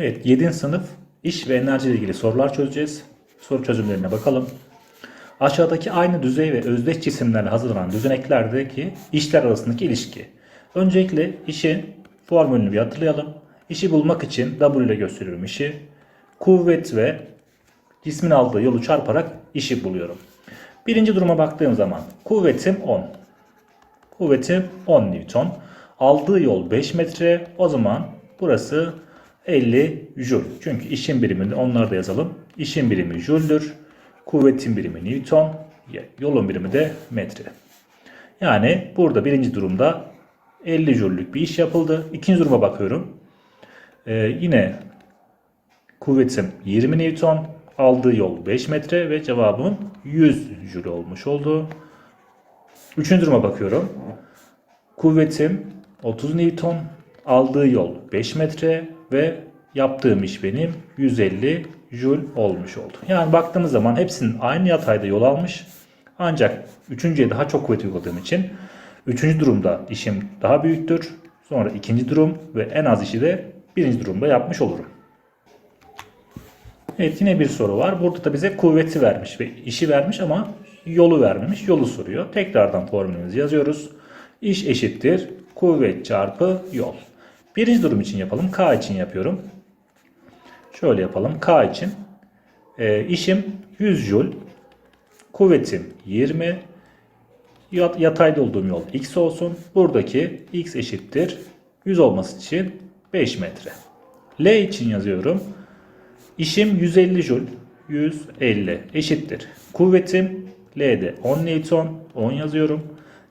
Evet 7. sınıf iş ve enerji ile ilgili sorular çözeceğiz. Soru çözümlerine bakalım. Aşağıdaki aynı düzey ve özdeş cisimlerle hazırlanan düzeneklerdeki işler arasındaki ilişki. Öncelikle işin formülünü bir hatırlayalım. İşi bulmak için W ile gösteriyorum işi. Kuvvet ve cismin aldığı yolu çarparak işi buluyorum. Birinci duruma baktığım zaman kuvvetim 10. Kuvvetim 10 Newton. Aldığı yol 5 metre. O zaman burası 50 Joule. Çünkü işin birimini onları da yazalım. İşin birimi Joule'dür. Kuvvetin birimi Newton. Yolun birimi de metre. Yani burada birinci durumda 50 Joule'lük bir iş yapıldı. İkinci duruma bakıyorum. Ee, yine kuvvetim 20 Newton. Aldığı yol 5 metre ve cevabım 100 Joule olmuş oldu. Üçüncü duruma bakıyorum. Kuvvetim 30 Newton. Aldığı yol 5 metre ve yaptığım iş benim 150 Joule olmuş oldu. Yani baktığımız zaman hepsinin aynı yatayda yol almış. Ancak üçüncüye daha çok kuvvet uyguladığım için üçüncü durumda işim daha büyüktür. Sonra ikinci durum ve en az işi de birinci durumda yapmış olurum. Evet yine bir soru var. Burada da bize kuvveti vermiş ve işi vermiş ama yolu vermemiş. Yolu soruyor. Tekrardan formülümüzü yazıyoruz. İş eşittir kuvvet çarpı yol. Birinci durum için yapalım. K için yapıyorum. Şöyle yapalım. K için e, işim 100 Joule. Kuvvetim 20. Yat, yatayda olduğum yol x olsun. Buradaki x eşittir 100 olması için 5 metre. L için yazıyorum. İşim 150 Joule. 150 eşittir. Kuvvetim L'de 10 Newton. 10 yazıyorum.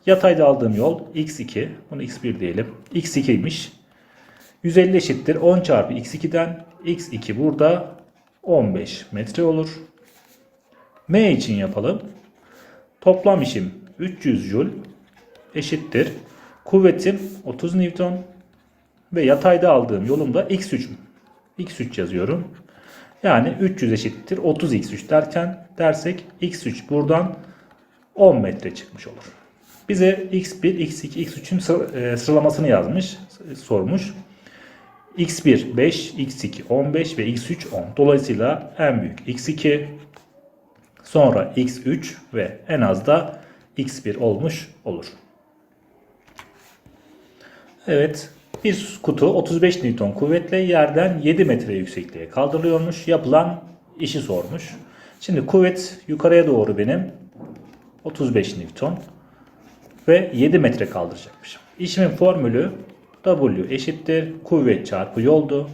Yatayda aldığım yol x2. Bunu x1 diyelim. x2'ymiş. 150 eşittir 10 çarpı x2'den x2 burada 15 metre olur. M için yapalım. Toplam işim 300 Joule eşittir. Kuvvetim 30 Newton ve yatayda aldığım yolumda x3 x3 yazıyorum. Yani 300 eşittir 30 x3 derken dersek x3 buradan 10 metre çıkmış olur. Bize x1, x2, x3'ün sıralamasını yazmış, sormuş. X1 5, x2 15 ve x3 10. Dolayısıyla en büyük x2, sonra x3 ve en az da x1 olmuş olur. Evet, bir kutu 35 Newton kuvvetle yerden 7 metre yüksekliğe kaldırılıyormuş. Yapılan işi sormuş. Şimdi kuvvet yukarıya doğru benim 35 Newton ve 7 metre kaldıracakmışım. İşimin formülü W eşittir kuvvet çarpı yoldu.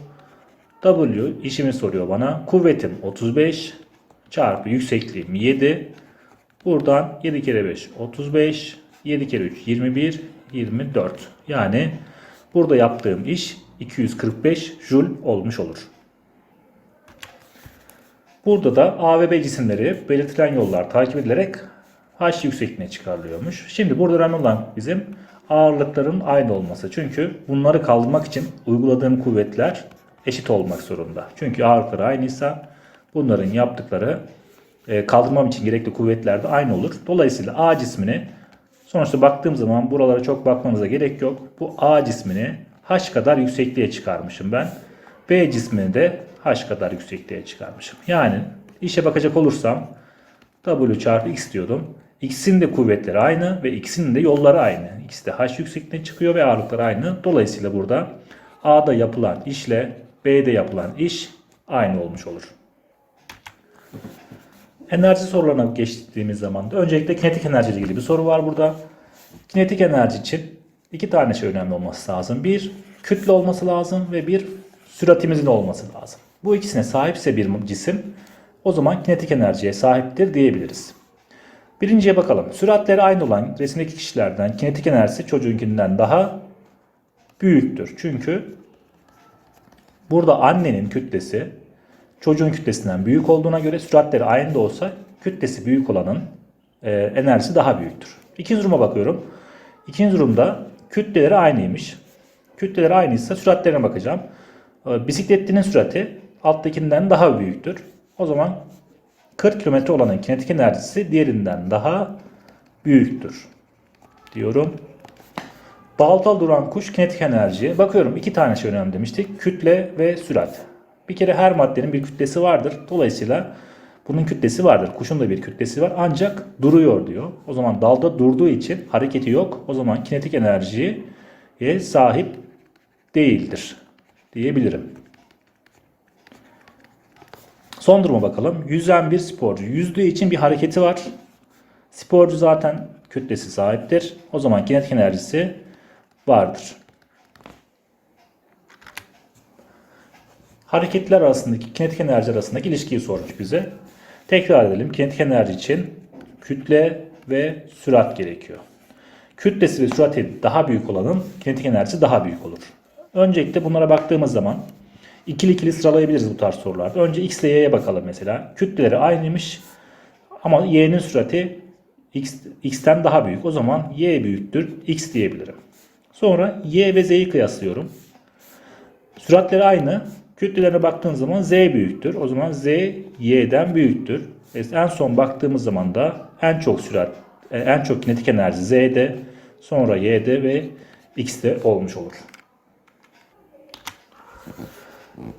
W işimi soruyor bana. Kuvvetim 35 çarpı yüksekliğim 7. Buradan 7 kere 5 35. 7 kere 3 21. 24. Yani burada yaptığım iş 245 Joule olmuş olur. Burada da A ve B cisimleri belirtilen yollar takip edilerek H yüksekliğine çıkarılıyormuş. Şimdi burada önemli olan bizim ağırlıkların aynı olması. Çünkü bunları kaldırmak için uyguladığım kuvvetler eşit olmak zorunda. Çünkü ağırlıkları aynıysa bunların yaptıkları e, kaldırmam için gerekli kuvvetler de aynı olur. Dolayısıyla A cismini sonuçta baktığım zaman buralara çok bakmanıza gerek yok. Bu A cismini H kadar yüksekliğe çıkarmışım ben. B cismini de H kadar yüksekliğe çıkarmışım. Yani işe bakacak olursam W çarpı X diyordum. X'in de kuvvetleri aynı ve ikisinin de yolları aynı. İkisi de H yüksekliğine çıkıyor ve ağırlıkları aynı. Dolayısıyla burada A'da yapılan işle B'de yapılan iş aynı olmuş olur. Enerji sorularına geçtiğimiz zaman da öncelikle kinetik enerji ile ilgili bir soru var burada. Kinetik enerji için iki tane şey önemli olması lazım. Bir, kütle olması lazım ve bir, süratimizin olması lazım. Bu ikisine sahipse bir cisim o zaman kinetik enerjiye sahiptir diyebiliriz. Birinciye bakalım. Süratleri aynı olan resimdeki kişilerden kinetik enerjisi çocuğunkinden daha büyüktür. Çünkü burada annenin kütlesi çocuğun kütlesinden büyük olduğuna göre süratleri aynı da olsa kütlesi büyük olanın e, enerjisi daha büyüktür. İkinci duruma bakıyorum. İkinci durumda kütleleri aynıymış. Kütleleri aynıysa süratlerine bakacağım. E, bisikletlinin sürati alttakinden daha büyüktür. O zaman 40 km olanın kinetik enerjisi diğerinden daha büyüktür diyorum. Dalda duran kuş kinetik enerji. Bakıyorum iki tane şey önemli demiştik. Kütle ve sürat. Bir kere her maddenin bir kütlesi vardır. Dolayısıyla bunun kütlesi vardır. Kuşun da bir kütlesi var ancak duruyor diyor. O zaman dalda durduğu için hareketi yok. O zaman kinetik enerjiye sahip değildir diyebilirim. Son duruma bakalım. Yüzen bir sporcu. Yüzdüğü için bir hareketi var. Sporcu zaten kütlesi sahiptir. O zaman kinetik enerjisi vardır. Hareketler arasındaki kinetik enerji arasındaki ilişkiyi sormuş bize. Tekrar edelim. Kinetik enerji için kütle ve sürat gerekiyor. Kütlesi ve sürati daha büyük olanın kinetik enerjisi daha büyük olur. Öncelikle bunlara baktığımız zaman ikili ikili sıralayabiliriz bu tarz sorularda. Önce x ile y'ye bakalım mesela. Kütleleri aynıymış ama y'nin sürati x, x'ten daha büyük. O zaman y büyüktür x diyebilirim. Sonra y ve z'yi kıyaslıyorum. Süratleri aynı. Kütlelerine baktığın zaman z büyüktür. O zaman z y'den büyüktür. Ve en son baktığımız zaman da en çok sürat, e, en çok kinetik enerji z'de, sonra y'de ve x'te olmuş olur.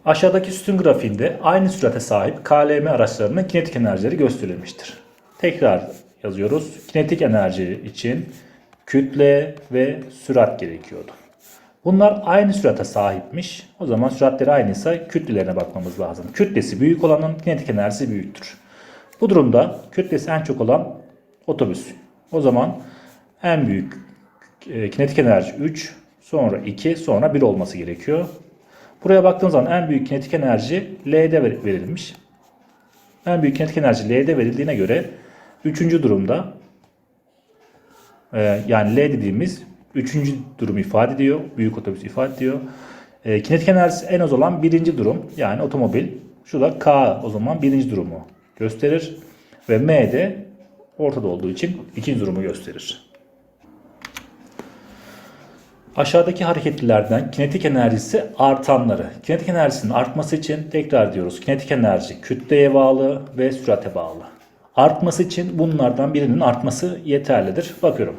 Aşağıdaki sütun grafiğinde aynı sürate sahip KLM araçlarının kinetik enerjileri gösterilmiştir. Tekrar yazıyoruz. Kinetik enerji için kütle ve sürat gerekiyordu. Bunlar aynı sürate sahipmiş. O zaman süratleri aynıysa kütlelerine bakmamız lazım. Kütlesi büyük olanın kinetik enerjisi büyüktür. Bu durumda kütlesi en çok olan otobüs. O zaman en büyük e, kinetik enerji 3, sonra 2, sonra 1 olması gerekiyor. Buraya baktığımız zaman en büyük kinetik enerji L'de ver- verilmiş. En büyük kinetik enerji L'de verildiğine göre 3. durumda e, yani L dediğimiz 3. durumu ifade ediyor. Büyük otobüs ifade ediyor. E, kinetik enerjisi en az olan birinci durum yani otomobil. Şu da K o zaman birinci durumu gösterir. Ve M de ortada olduğu için ikinci durumu gösterir. Aşağıdaki hareketlilerden kinetik enerjisi artanları. Kinetik enerjisinin artması için tekrar diyoruz. Kinetik enerji kütleye bağlı ve sürate bağlı. Artması için bunlardan birinin artması yeterlidir. Bakıyorum.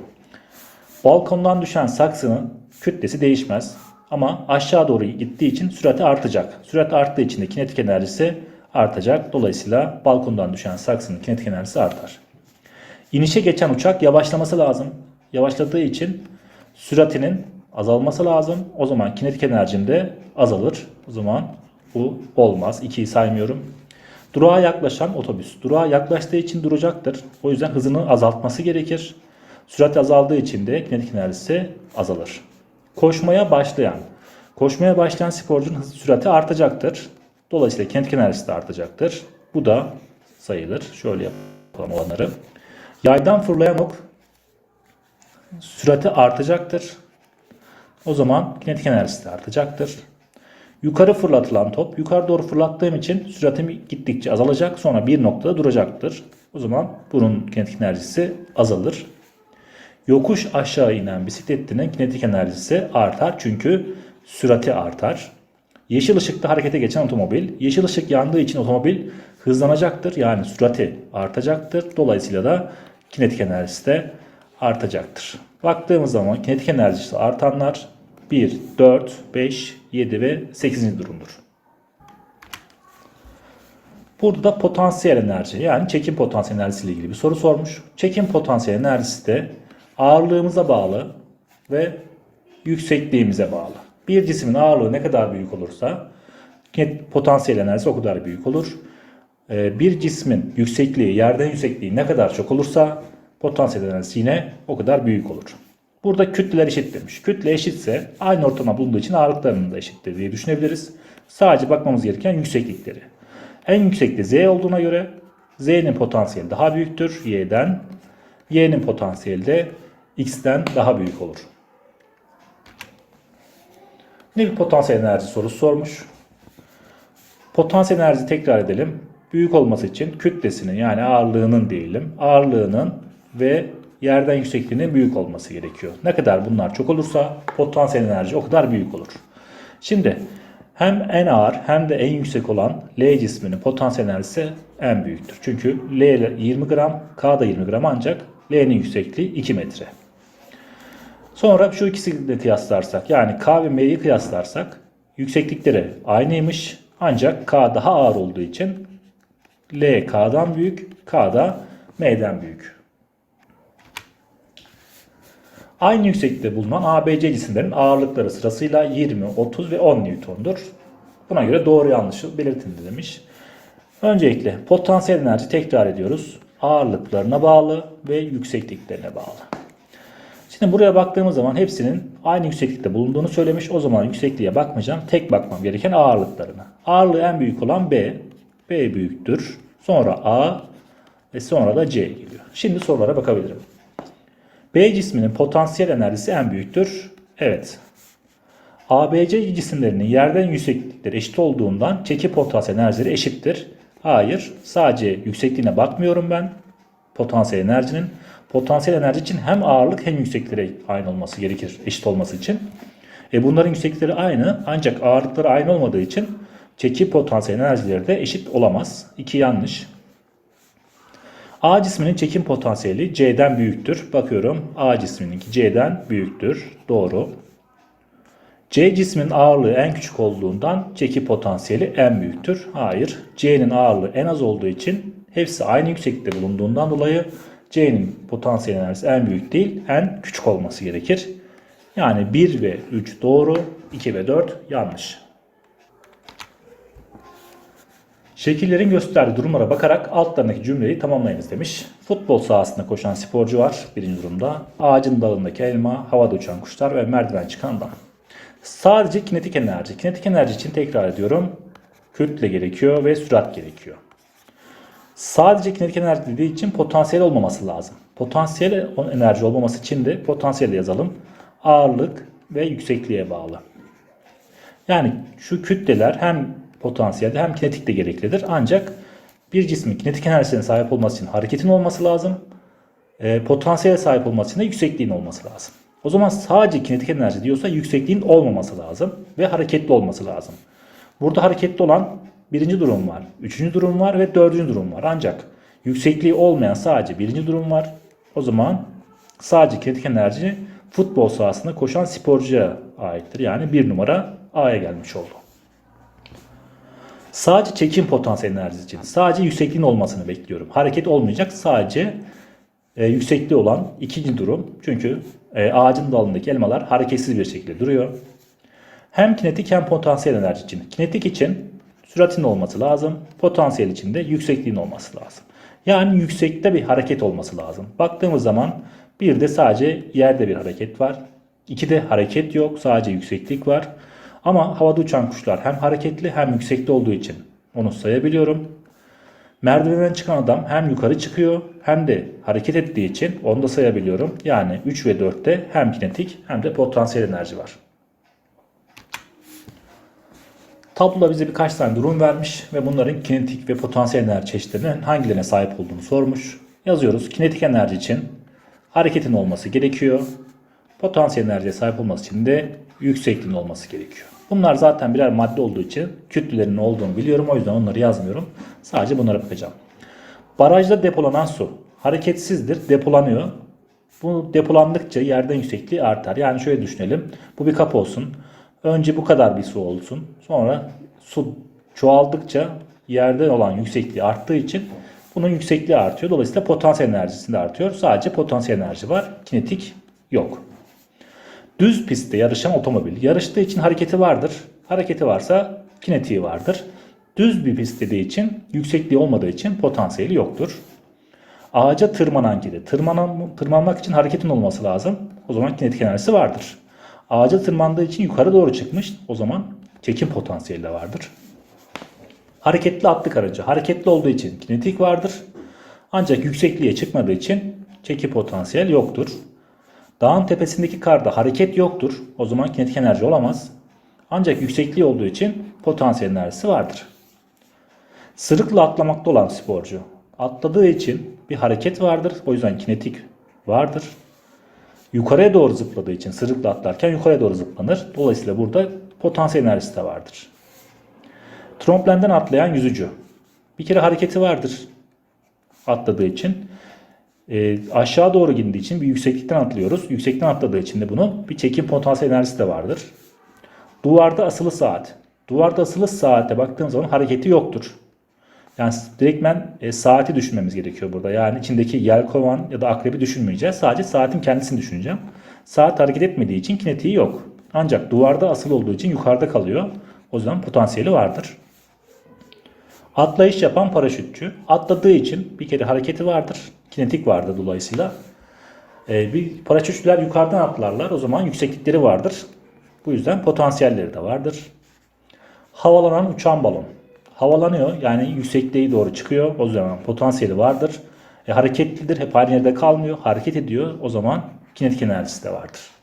Balkondan düşen saksının kütlesi değişmez. Ama aşağı doğru gittiği için sürati artacak. Sürat arttığı için de kinetik enerjisi artacak. Dolayısıyla balkondan düşen saksının kinetik enerjisi artar. İnişe geçen uçak yavaşlaması lazım. Yavaşladığı için süratinin azalması lazım. O zaman kinetik enerjim de azalır. O zaman bu olmaz. 2'yi saymıyorum. Durağa yaklaşan otobüs. Durağa yaklaştığı için duracaktır. O yüzden hızını azaltması gerekir. Sürat azaldığı için de kinetik enerjisi azalır. Koşmaya başlayan. Koşmaya başlayan sporcunun hız sürati artacaktır. Dolayısıyla kinetik enerjisi de artacaktır. Bu da sayılır. Şöyle yapalım olanları. Yaydan fırlayan ok sürati artacaktır. O zaman kinetik enerjisi de artacaktır. Yukarı fırlatılan top yukarı doğru fırlattığım için süratim gittikçe azalacak sonra bir noktada duracaktır. O zaman bunun kinetik enerjisi azalır. Yokuş aşağı inen bisikletinin kinetik enerjisi artar çünkü sürati artar. Yeşil ışıkta harekete geçen otomobil, yeşil ışık yandığı için otomobil hızlanacaktır. Yani sürati artacaktır. Dolayısıyla da kinetik enerjisi de artacaktır. Baktığımız zaman kinetik enerjisi artanlar 1, 4, 5, 7 ve 8. durumdur. Burada da potansiyel enerji yani çekim potansiyel enerjisi ile ilgili bir soru sormuş. Çekim potansiyel enerjisi de ağırlığımıza bağlı ve yüksekliğimize bağlı. Bir cismin ağırlığı ne kadar büyük olursa potansiyel enerjisi o kadar büyük olur. Ee, Bir cismin yüksekliği, yerden yüksekliği ne kadar çok olursa potansiyel enerjisi yine o kadar büyük olur. Burada kütleler eşit demiş. Kütle eşitse aynı ortama bulunduğu için ağırlıklarının da eşittir diye düşünebiliriz. Sadece bakmamız gereken yükseklikleri. En yüksekte Z olduğuna göre Z'nin potansiyeli daha büyüktür Y'den. Y'nin potansiyeli de X'ten daha büyük olur. Ne bir potansiyel enerji sorusu sormuş. Potansiyel enerji tekrar edelim. Büyük olması için kütlesinin yani ağırlığının diyelim. Ağırlığının ve yerden yüksekliğinin büyük olması gerekiyor. Ne kadar bunlar çok olursa potansiyel enerji o kadar büyük olur. Şimdi hem en ağır hem de en yüksek olan L cisminin potansiyel enerjisi en büyüktür. Çünkü L 20 gram, K da 20 gram ancak L'nin yüksekliği 2 metre. Sonra şu ikisini de kıyaslarsak yani K ve M'yi kıyaslarsak yükseklikleri aynıymış Ancak K daha ağır olduğu için L K'dan büyük, K da M'den büyük. Aynı yükseklikte bulunan ABC cisimlerin ağırlıkları sırasıyla 20, 30 ve 10 Newton'dur. Buna göre doğru yanlışı belirtin demiş. Öncelikle potansiyel enerji tekrar ediyoruz. Ağırlıklarına bağlı ve yüksekliklerine bağlı. Şimdi buraya baktığımız zaman hepsinin aynı yükseklikte bulunduğunu söylemiş. O zaman yüksekliğe bakmayacağım. Tek bakmam gereken ağırlıklarına. Ağırlığı en büyük olan B. B büyüktür. Sonra A ve sonra da C geliyor. Şimdi sorulara bakabilirim. B cisminin potansiyel enerjisi en büyüktür. Evet. ABC cisimlerinin yerden yükseklikleri eşit olduğundan çekim potansiyel enerjileri eşittir. Hayır. Sadece yüksekliğine bakmıyorum ben. Potansiyel enerjinin. Potansiyel enerji için hem ağırlık hem yüksekliğe aynı olması gerekir eşit olması için. E bunların yükseklikleri aynı ancak ağırlıkları aynı olmadığı için çekim potansiyel enerjileri de eşit olamaz. İki yanlış. A cisminin çekim potansiyeli C'den büyüktür. Bakıyorum A cismininki C'den büyüktür. Doğru. C cisminin ağırlığı en küçük olduğundan çekim potansiyeli en büyüktür. Hayır. C'nin ağırlığı en az olduğu için hepsi aynı yükseklikte bulunduğundan dolayı C'nin potansiyel enerjisi en büyük değil en küçük olması gerekir. Yani 1 ve 3 doğru, 2 ve 4 yanlış. Şekillerin gösterdiği durumlara bakarak altlarındaki cümleyi tamamlayınız demiş. Futbol sahasında koşan sporcu var birinci durumda. Ağacın dalındaki elma, havada uçan kuşlar ve merdiven çıkan adam. Sadece kinetik enerji. Kinetik enerji için tekrar ediyorum. Kütle gerekiyor ve sürat gerekiyor. Sadece kinetik enerji dediği için potansiyel olmaması lazım. Potansiyel enerji olmaması için de potansiyel yazalım. Ağırlık ve yüksekliğe bağlı. Yani şu kütleler hem potansiyelde hem kinetikte gereklidir. Ancak bir cismin kinetik enerjisine sahip olması için hareketin olması lazım. E, potansiyele sahip olması için de yüksekliğin olması lazım. O zaman sadece kinetik enerji diyorsa yüksekliğin olmaması lazım ve hareketli olması lazım. Burada hareketli olan birinci durum var, üçüncü durum var ve dördüncü durum var. Ancak yüksekliği olmayan sadece birinci durum var. O zaman sadece kinetik enerji futbol sahasında koşan sporcuya aittir. Yani bir numara A'ya gelmiş oldu. Sadece çekim potansiyel enerjisi için sadece yüksekliğin olmasını bekliyorum. Hareket olmayacak sadece e, yüksekliği olan ikinci durum. Çünkü e, ağacın dalındaki elmalar hareketsiz bir şekilde duruyor. Hem kinetik hem potansiyel enerji için. Kinetik için süratin olması lazım. Potansiyel için de yüksekliğin olması lazım. Yani yüksekte bir hareket olması lazım. Baktığımız zaman bir de sadece yerde bir hareket var. İki de hareket yok. Sadece yükseklik var. Ama havada uçan kuşlar hem hareketli hem yüksekte olduğu için onu sayabiliyorum. Merdivenden çıkan adam hem yukarı çıkıyor hem de hareket ettiği için onu da sayabiliyorum. Yani 3 ve 4'te hem kinetik hem de potansiyel enerji var. Tabloda bize birkaç tane durum vermiş ve bunların kinetik ve potansiyel enerji çeşitlerinin hangilerine sahip olduğunu sormuş. Yazıyoruz. Kinetik enerji için hareketin olması gerekiyor. Potansiyel enerjiye sahip olması için de yüksekliğin olması gerekiyor. Bunlar zaten birer madde olduğu için kütlelerinin olduğunu biliyorum. O yüzden onları yazmıyorum. Sadece bunlara bakacağım. Barajda depolanan su hareketsizdir, depolanıyor. Bu depolandıkça yerden yüksekliği artar. Yani şöyle düşünelim. Bu bir kap olsun. Önce bu kadar bir su olsun. Sonra su çoğaldıkça yerden olan yüksekliği arttığı için bunun yüksekliği artıyor. Dolayısıyla potansiyel enerjisi de artıyor. Sadece potansiyel enerji var. Kinetik yok. Düz pistte yarışan otomobil yarıştığı için hareketi vardır. Hareketi varsa kinetiği vardır. Düz bir pist dediği için yüksekliği olmadığı için potansiyeli yoktur. Ağaca tırmanan kedi. Tırmanan, tırmanmak için hareketin olması lazım. O zaman kinetik enerjisi vardır. Ağaca tırmandığı için yukarı doğru çıkmış. O zaman çekim potansiyeli de vardır. Hareketli atlık aracı. Hareketli olduğu için kinetik vardır. Ancak yüksekliğe çıkmadığı için çekim potansiyel yoktur. Dağın tepesindeki karda hareket yoktur. O zaman kinetik enerji olamaz. Ancak yüksekliği olduğu için potansiyel enerjisi vardır. Sırıkla atlamakta olan sporcu. Atladığı için bir hareket vardır. O yüzden kinetik vardır. Yukarıya doğru zıpladığı için sırıkla atlarken yukarıya doğru zıplanır. Dolayısıyla burada potansiyel enerjisi de vardır. Tromplenden atlayan yüzücü. Bir kere hareketi vardır atladığı için. E, aşağı doğru gittiği için bir yükseklikten atlıyoruz. Yüksekten atladığı için de bunun bir çekim potansiyel enerjisi de vardır. Duvarda asılı saat. Duvarda asılı saate baktığımız zaman hareketi yoktur. Yani direktmen e, saati düşünmemiz gerekiyor burada. Yani içindeki yelkovan ya da akrebi düşünmeyeceğiz. Sadece saatin kendisini düşüneceğim. Saat hareket etmediği için kinetiği yok. Ancak duvarda asılı olduğu için yukarıda kalıyor. O zaman potansiyeli vardır. Atlayış yapan paraşütçü. Atladığı için bir kere hareketi vardır. Kinetik vardır dolayısıyla. Ee, bir paraşütçüler yukarıdan atlarlar. O zaman yükseklikleri vardır. Bu yüzden potansiyelleri de vardır. Havalanan uçan balon. Havalanıyor yani yüksekliğe doğru çıkıyor. O zaman potansiyeli vardır. E, hareketlidir. Hep aynı yerde kalmıyor. Hareket ediyor. O zaman kinetik enerjisi de vardır.